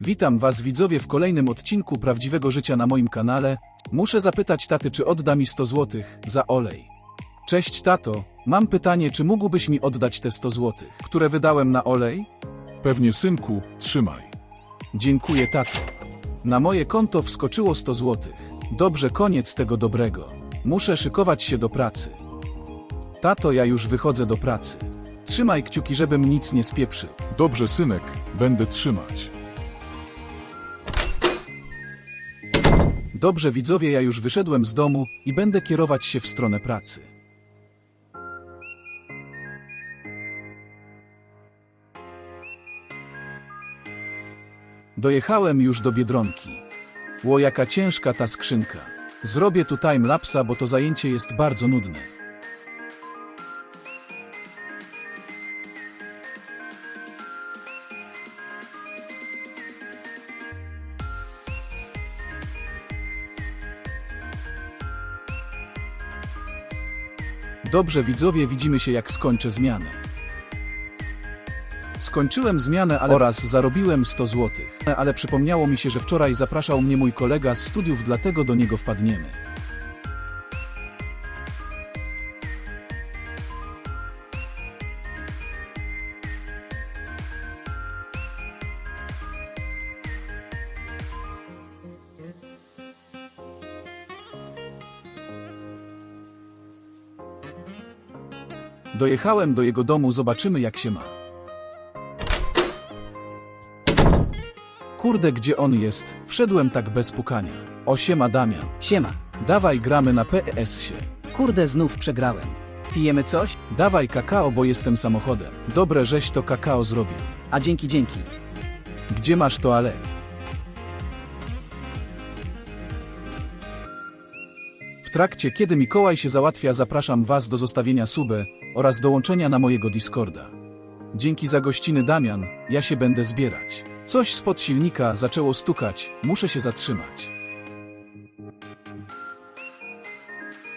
Witam Was widzowie w kolejnym odcinku Prawdziwego Życia na moim kanale. Muszę zapytać taty, czy odda mi 100 zł za olej. Cześć tato, mam pytanie, czy mógłbyś mi oddać te 100 zł, które wydałem na olej? Pewnie synku, trzymaj. Dziękuję tato. Na moje konto wskoczyło 100 zł. Dobrze, koniec tego dobrego. Muszę szykować się do pracy. Tato, ja już wychodzę do pracy. Trzymaj kciuki, żebym nic nie spieprzył. Dobrze, synek, będę trzymać. Dobrze widzowie, ja już wyszedłem z domu i będę kierować się w stronę pracy. Dojechałem już do Biedronki. Ło, jaka ciężka ta skrzynka. Zrobię tu timelapsa, bo to zajęcie jest bardzo nudne. Dobrze widzowie, widzimy się jak skończę zmianę. Skończyłem zmianę ale oraz zarobiłem 100 zł. Ale przypomniało mi się, że wczoraj zapraszał mnie mój kolega z studiów, dlatego do niego wpadniemy. Dojechałem do jego domu, zobaczymy jak się ma. Kurde, gdzie on jest? Wszedłem tak bez pukania. O siema Damian. Siema. Dawaj gramy na PES-ie. Kurde, znów przegrałem. Pijemy coś? Dawaj kakao, bo jestem samochodem. Dobre, żeś to kakao zrobił. A dzięki, dzięki. Gdzie masz toalet? W trakcie, kiedy Mikołaj się załatwia, zapraszam Was do zostawienia subę oraz dołączenia na mojego Discorda. Dzięki za gościny Damian, ja się będę zbierać. Coś spod silnika zaczęło stukać, muszę się zatrzymać.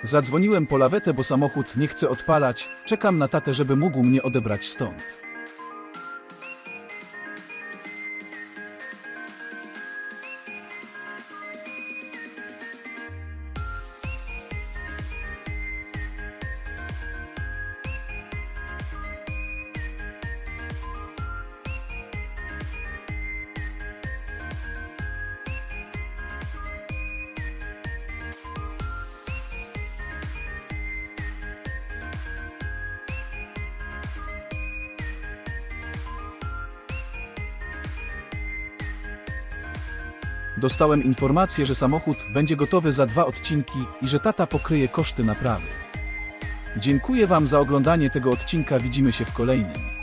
Zadzwoniłem po lawetę, bo samochód nie chce odpalać, czekam na tatę, żeby mógł mnie odebrać stąd. Dostałem informację, że samochód będzie gotowy za dwa odcinki i że tata pokryje koszty naprawy. Dziękuję Wam za oglądanie tego odcinka, widzimy się w kolejnym.